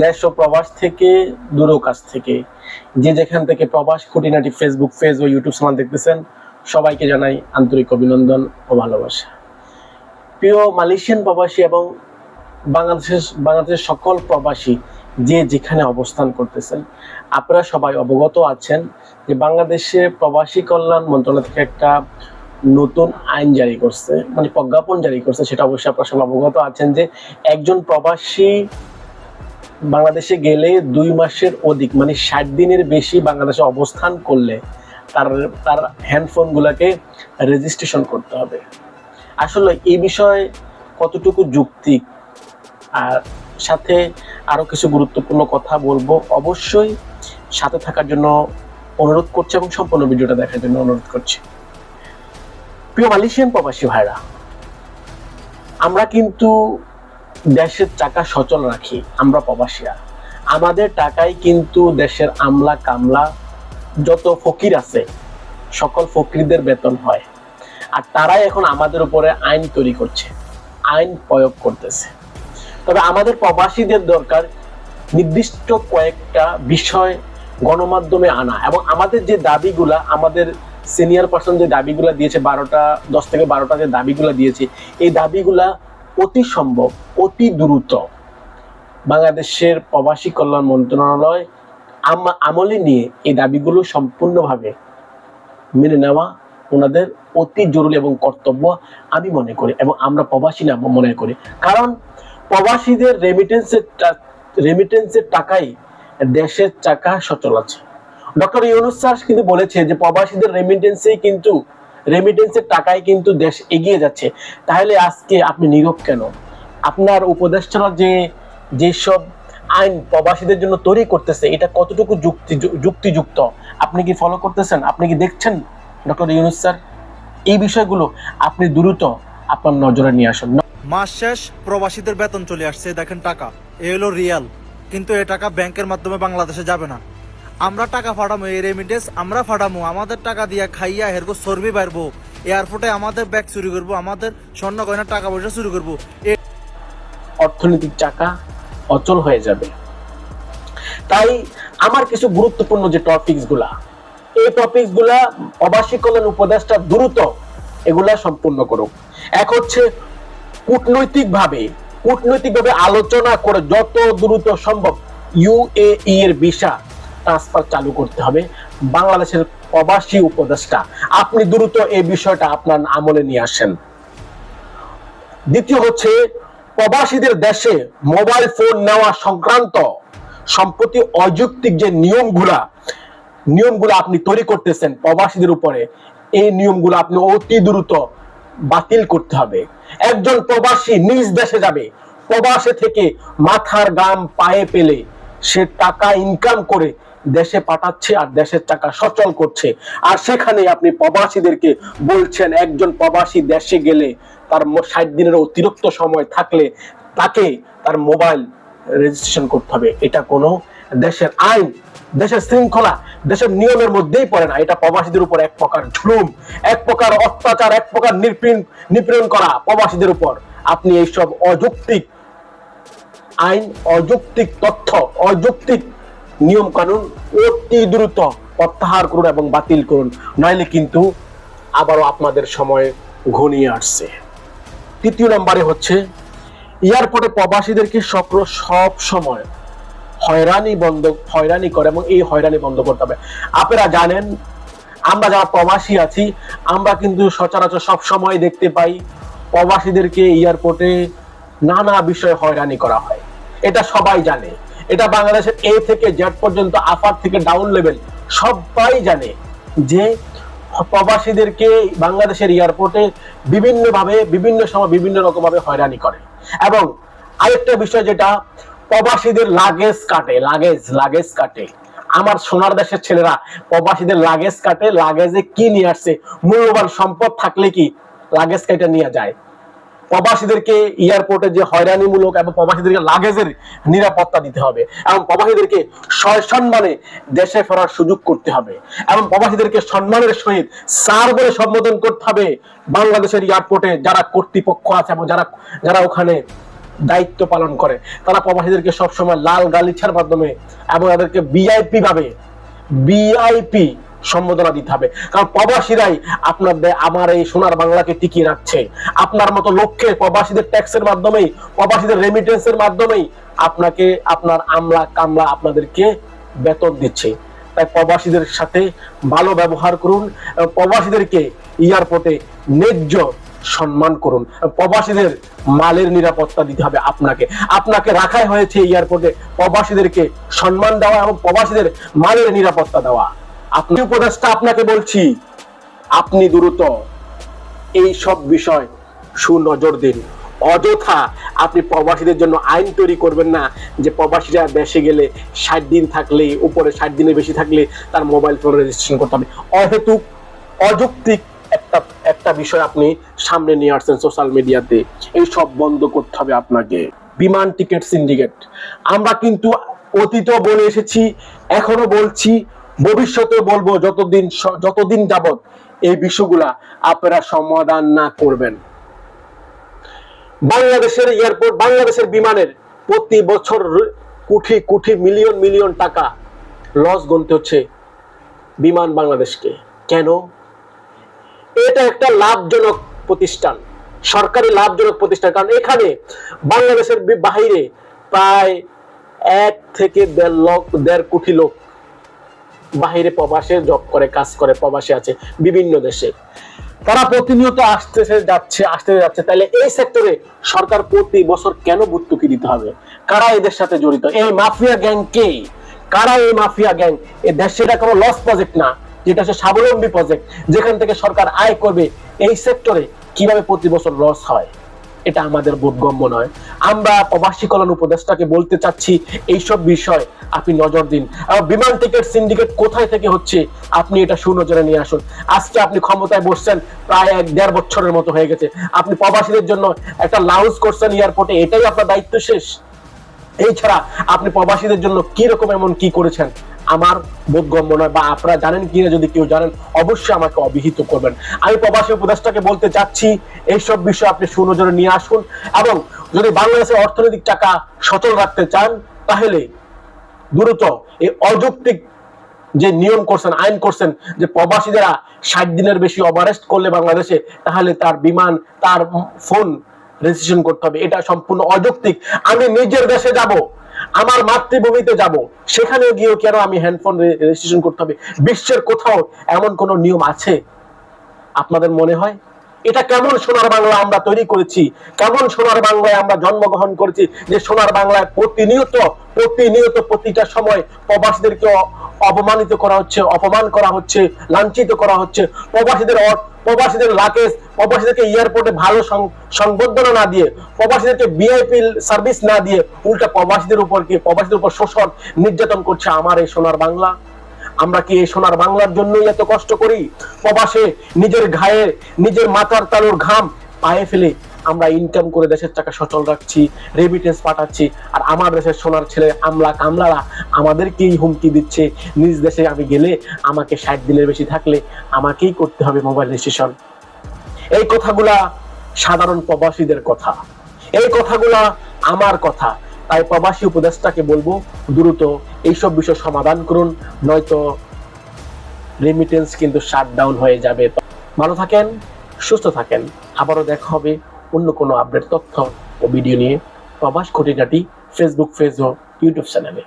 দেশ ও প্রবাস থেকে, দূর কাছ থেকে। যে যেখান থেকে প্রবাস, খুঁটিনাটি ফেসবুক পেজ ও ইউটিউব চ্যানেল দেখতেছেন, সবাইকে জানাই আন্তরিক অভিনন্দন ও ভালোবাসা। প্রিয় মালয়েশিয়ান প্রবাসী এবং বাংলাদেশের বাংলাদেশের সকল প্রবাসী যে যেখানে অবস্থান করতেছেন, আপনারা সবাই অবগত আছেন যে বাংলাদেশে প্রবাসী কল্যাণ মন্ত্রণালয় থেকে একটা নতুন আইন জারি করছে মানে প্রজ্ঞাপন জারি করছে, সেটা অবশ্যই আপনারা সবাই অবগত আছেন যে একজন প্রবাসী বাংলাদেশে গেলে দুই মাসের অধিক মানে ষাট দিনের বেশি বাংলাদেশে অবস্থান করলে তার তার হ্যান্ডফোন গুলাকে রেজিস্ট্রেশন করতে হবে। আসলে এই বিষয়ে কতটুকু যুক্তি? আর সাথে আরও কিছু গুরুত্বপূর্ণ কথা বলব। অবশ্যই সাথে থাকার জন্য অনুরোধ করছি এবং সম্পূর্ণ ভিডিওটা দেখার জন্য অনুরোধ করছি। প্রিয় মালয়েশিয়ান প্রবাসী ভাইরা, আমরা কিন্তু দেশের টাকা সচল রাখি, আমরা প্রবাসীরা। আমাদের টাকায় কিন্তু দেশের আমলা কামলা, যত ফকির আছে, সকল ফকিরদের বেতন হয়। আর তারাই এখন আমাদের উপরে আইন তৈরি করছে, আইন প্রয়োগ করতেছে। তবে আমাদের প্রবাসীদের দরকার নির্দিষ্ট কয়েকটা বিষয় গণমাধ্যমে আনা এবং আমাদের যে দাবিগুলা, আমাদের সিনিয়র পার্সন যে দাবিগুলা দিয়েছে, বারোটা, দশ থেকে বারোটা যে দাবিগুলা দিয়েছে, এই দাবিগুলা অতি সম্ভব, অতি দ্রুত। বাংলাদেশের প্রবাসী কল্যাণ মন্ত্রণালয় আম- আমলে নিয়ে এই দাবিগুলো সম্পূর্ণভাবে মেনে নেওয়া ওনাদের অতি জরুরি এবং কর্তব্য আমি মনে করি এবং আমরা প্রবাসী না মনে করি। কারণ প্রবাসীদের রেমিটেন্সের রেমিটেন্সের টাকাই দেশের চাকা সচল আছে। ডক্টর ইউনুস স্যার কিন্তু বলেছে যে প্রবাসীদের রেমিটেন্সেই কিন্তু রেমিটেন্সের টাকায় কিন্তু দেশ এগিয়ে যাচ্ছে। তাহলে আজকে আপনি নীরব কেন? আপনার উপদেষ্টারা যে যেসব আইন প্রবাসীদের জন্য তৈরি করতেছে, এটা কতটুকু যুক্তি যুক্তিযুক্ত? আপনি কি ফলো করতেছেন? আপনি কি দেখছেন? ডক্টর ইউনুস স্যার, এই বিষয়গুলো আপনি দ্রুত আপনার নজরে নিয়ে আসুন। মাস শেষ প্রবাসীদের বেতন চলে আসছে, দেখেন টাকা। এ হলো রিয়াল। কিন্তু এ টাকা ব্যাংকের মাধ্যমে বাংলাদেশে যাবে না। আমরা টাকা ফাটামো এই রেমিটেন্স আমরা ফাটামো আমাদের টাকা দিয়া খাইয়া হেরকো চর্বি বাড়বো। এয়ারপোর্টে আমাদের ব্যাগ চুরি করব, আমাদের স্বর্ণ গয়না টাকা পয়সা চুরি করব। অর্থনৈতিক চাকা অচল হয়ে যাবে। তাই আমার কিছু গুরুত্বপূর্ণ যে টপিকসগুলা, এই টপিকসগুলা প্রবাসী কল্যাণ উপদেষ্টা দ্রুত এগুলা সম্পূর্ণ করুক। এক হচ্ছে কূটনৈতিক ভাবে কূটনৈতিক ভাবে আলোচনা করে যত দ্রুত সম্ভব ইউএই এর ভিসা ট্রান্সফার চালু করতে হবে। বাংলাদেশের প্রবাসী উপদেষ্টা, আপনি দ্রুত এই বিষয়টা আপনার আমলে নিয়ে আসেন। দ্বিতীয় হচ্ছে, প্রবাসীদের দেশে মোবাইল ফোন নেওয়া সংক্রান্ত সম্প্রতি অযৌক্তিক যে নিয়মগুলা, নিয়মগুলো আপনি তৈরি করতেছেন প্রবাসীদের উপরে, এই নিয়মগুলো আপনি অতি দ্রুত বাতিল করতে হবে। একজন প্রবাসী নিজ দেশে যাবে, প্রবাসে থেকে মাথার গাম পায়ে পেলে সে টাকা ইনকাম করে দেশে পাঠাচ্ছে আর দেশের টাকা সচল করছে। আর সেখানে আপনি প্রবাসীদেরকে বলছেন, একজন প্রবাসী দেশে গেলে তার ষাট দিনের অতিরিক্ত সময় থাকলে তাকে তার মোবাইল রেজিস্ট্রেশন করতে হবে। এটা কোনো দেশের আইন, দেশের শৃঙ্খলা, দেশের নিয়মের মধ্যেই পড়ে না। এটা প্রবাসীদের উপর এক প্রকার ঝুলুম এক প্রকার অত্যাচার, এক প্রকার নিপীড়ন নিপীড়ন করা প্রবাসীদের উপর। আপনি এইসব অযৌক্তিক আইন, অযৌক্তিক তথ্য, অযৌক্তিক নিয়ম কানুন অতি দ্রুত প্রত্যাহার করুন এবং বাতিল করুন। নইলে কিন্তু আবারও আপনাদের সময় ঘনিয়ে আসছে। তৃতীয় নম্বরে হচ্ছে, এয়ারপোর্টে প্রবাসীদেরকে সক্র সব সময় হয়রানি বন্ধ, হয়রানি করে এবং এই হয়রানি বন্ধ করতে হবে। আপনারা জানেন, আমরা যারা প্রবাসী আছি, আমরা কিন্তু সচরাচর সব সময় দেখতে পাই, প্রবাসীদেরকে এয়ারপোর্টে নানা বিষয়ে হয়রানি করা হয়। এটা সবাই জানে। এটা বাংলাদেশের এ থেকে জেড পর্যন্ত আফার থেকে ডাউন লেভেল সবাই জানে যে প্রবাসীদেরকে বাংলাদেশের এয়ারপোর্টে বিভিন্ন ভাবে বিভিন্ন সময় বিভিন্ন রকম ভাবে হয়রানি করে। এবং আরেকটা বিষয় যেটা, প্রবাসীদের লাগেজ কাটে লাগেজ লাগেজ কাটে। আমার সোনার দেশের ছেলেরা প্রবাসীদের লাগেজ কাটে লাগেজে কি নিয়ে আসছে? মূল্যবান সম্পদ থাকলে কি লাগেজ কেটে নিয়ে যায়? প্রবাসীদেরকে এয়ারপোর্টে যে হয়রানিমূলক এবং প্রবাসীদেরকে লাগেজের নিরাপত্তা দিতে হবে এবং প্রবাসীদেরকে সসম্মানে দেশে ফেরার সুযোগ করতে হবে এবং প্রবাসীদেরকে সম্মানের সহিত স্যার বলে সম্বোধন করতে হবে বাংলাদেশের এয়ারপোর্টে যারা কর্তৃপক্ষ আছে এবং যারা যারা ওখানে দায়িত্ব পালন করে, তারা প্রবাসীদেরকে সবসময় লাল গালিছার মাধ্যমে এবং তাদেরকে বিআইপি ভাবে বিআইপি সম্বোধনা দিতে হবে। কারণ প্রবাসীরাই আপনার আমার এই সোনার বাংলাকে টিকিয়ে রাখছে। আপনার মতো লক্ষ্যে প্রবাসীদের ট্যাক্সের মাধ্যমেই, প্রবাসীদের রেমিটেন্সের মাধ্যমেই আপনাকে আপনার আমলা কামলা আপনাদেরকে বেতন দিচ্ছে। তাই প্রবাসীদের সাথে ভালো ব্যবহার করুন প্রবাসীদেরকে এয়ারপোর্টে ন্যায্য সম্মান করুন। প্রবাসীদের মালের নিরাপত্তা দিতে হবে আপনাকে। আপনাকে রাখাই হয়েছে এয়ারপোর্টে প্রবাসীদেরকে সম্মান দেওয়া এবং প্রবাসীদের মালের নিরাপত্তা দেওয়া। আপনি উপদেশটা আপনাকে বলছি, আপনি দ্রুত এই সব বিষয় সুনজর দিন। অযথা আপনি প্রবাসীদের জন্য আইন তৈরি করবেন না যে প্রবাসীরা দেশে গেলে ষাট দিন থাকলে, উপরে ষাট দিনের বেশি থাকলে তার মোবাইল ফোন রেজিস্ট্রেশন করতে হবে। অহেতুক, অযৌক্তিক একটা একটা বিষয় আপনি সামনে নিয়ে আসছেন সোশ্যাল মিডিয়াতে এই সব বন্ধ করতে হবে আপনাকে। বিমান টিকিট সিন্ডিকেট আমরা কিন্তু অতীতও বলে এসেছি, এখনও বলছি ভবিষ্যতে বলব যতদিন যতদিন যাবৎ এই বিষয়গুলা আপনারা সমাধান না করবেন। বাংলাদেশের এয়ারপোর্ট, বাংলাদেশের বিমানের প্রতি বছর কোটি কোটি, মিলিয়ন মিলিয়ন টাকা লস গুনতে হচ্ছে বিমান বাংলাদেশকে। কেন? এটা একটা লাভজনক প্রতিষ্ঠান, সরকারি লাভজনক প্রতিষ্ঠান। কারণ এখানে বাংলাদেশের বাহিরে প্রায় এক থেকে দেড় লক্ষ, দেড় কোটি লোক বাহিরে প্রবাসে জব করে, কাজ করে, প্রবাসে আছে, বিভিন্ন দেশে। তারা প্রতিনিয়ত আসতেছে, যাচ্ছে আসতে যাচ্ছে। তাহলে এই সেক্টরে সরকার প্রতি বছর কেন ভর্তুকি দিতে হবে? কারা এদের সাথে জড়িত? এই মাফিয়া গ্যাং কে? কারা এই মাফিয়া গ্যাং এই দেশে এটা কোনো লস প্রজেক্ট না, যেটা হচ্ছে স্বাবলম্বী প্রজেক্ট যেখান থেকে সরকার আয় করবে। এই সেক্টরে কীভাবে প্রতি বছর লস হয়? এটা আমাদের বোধগম্য নয়। আমরা প্রবাসী কল্যাণ উপদেষ্টাকে বলতে চাচ্ছি, এইসব বিষয় আপনি নজর দিন। বিমান টিকিট সিন্ডিকেট কোথায় থেকে হচ্ছে, আপনি এটা সুনজরে নিয়ে আসুন। আজকে আপনি ক্ষমতায় বসছেন, প্রায় এক দেড় বছরের মতো হয়ে গেছে। আপনি প্রবাসীদের জন্য একটা লাউজ করছেন এয়ারপোর্টে এটাই আপনার দায়িত্ব শেষ। এই ছাড়া আপনি প্রবাসীদের জন্য কি রকম এমন কি করেছেন? আমার বোধগম্য নয় বা আপনারা জানেন কিনা যদি কেউ জানেন, অবশ্যই আমাকে অবহিত করবেন। আমি প্রবাসী উপদেষ্টাকে বলতে চাচ্ছি এইসব বিষয় আপনি সুনজরে নিয়ে আসুন এবং যদি বাংলাদেশের অর্থনৈতিক টাকা সচল রাখতে চান, তাহলে দ্রুত এই অযৌক্তিক যে নিয়ম করছেন, আইন করছেন, যে প্রবাসীরা ষাট দিনের বেশি ওভারেস্ট করলে বাংলাদেশে, তাহলে তার বিমান, তার ফোন রেজিস্ট্রেশন করতে হবে। এটা সম্পূর্ণ অযৌক্তিক। আমি নিজের দেশে যাব, আমার মাতৃভূমিতে যাব সেখানে গিয়েও কেন আমি হ্যান্ডফোন রেজিস্ট্রেশন করতে হবে? বিশ্বের কোথাও এমন কোন নিয়ম আছে? আপনাদের মনে হয়? এটা কেমন সোনার বাংলা আমরা তৈরি করেছি? কেমন সোনার বাংলায় আমরা জন্মগ্রহণ করেছি? যে সোনার বাংলায় প্রতিনিয়ত প্রতিনিয়ত প্রতিটা সময় প্রবাসীদেরকে অপমানিত করা হচ্ছে, অপমান করা হচ্ছে, লাঞ্ছিত করা হচ্ছে। প্রবাসীদের প্রবাসীদের লাকেজ প্রবাসীদেরকে এয়ারপোর্টে ভালো সংবর্ধনা না দিয়ে, প্রবাসীদেরকে ভিআইপি সার্ভিস না দিয়ে উল্টা প্রবাসীদের উপর কি প্রবাসীদের উপর শোষণ নির্যাতন করছে আমার এই সোনার বাংলা? আমরা কি এই সোনার বাংলার জন্যই এত কষ্ট করি? প্রবাসে নিজের ঘায়ে, নিজের মাথার তালুর ঘাম পায়ে ফেলে আমরা ইনকাম করে দেশের টাকা সচল রাখছি রেমিটেন্স পাঠাচ্ছি। আর আমার দেশের সোনার ছেলে আমলা কামলারা আমাদেরকেই হুমকি দিচ্ছে। নিজ দেশে আমি গেলে আমাকে ষাট দিনের বেশি থাকলে আমাকেই করতে হবে মোবাইল রেজিস্ট্রেশন এই কথাগুলা সাধারণ প্রবাসীদের কথা। এই কথাগুলা আমার কথা। তাই প্রবাসী উপদেষ্টাকে বলব, দ্রুত এইসব বিষয় সমাধান করুন, নয়তো রেমিটেন্স কিন্তু শাট ডাউন হয়ে যাবে। ভালো থাকেন, সুস্থ থাকেন। আবারও দেখা হবে অন্য কোনো আপডেট তথ্য ও ভিডিও নিয়ে। প্রবাস খুঁটিনাটি ফেসবুক পেজ ও ইউটিউব চ্যানেলে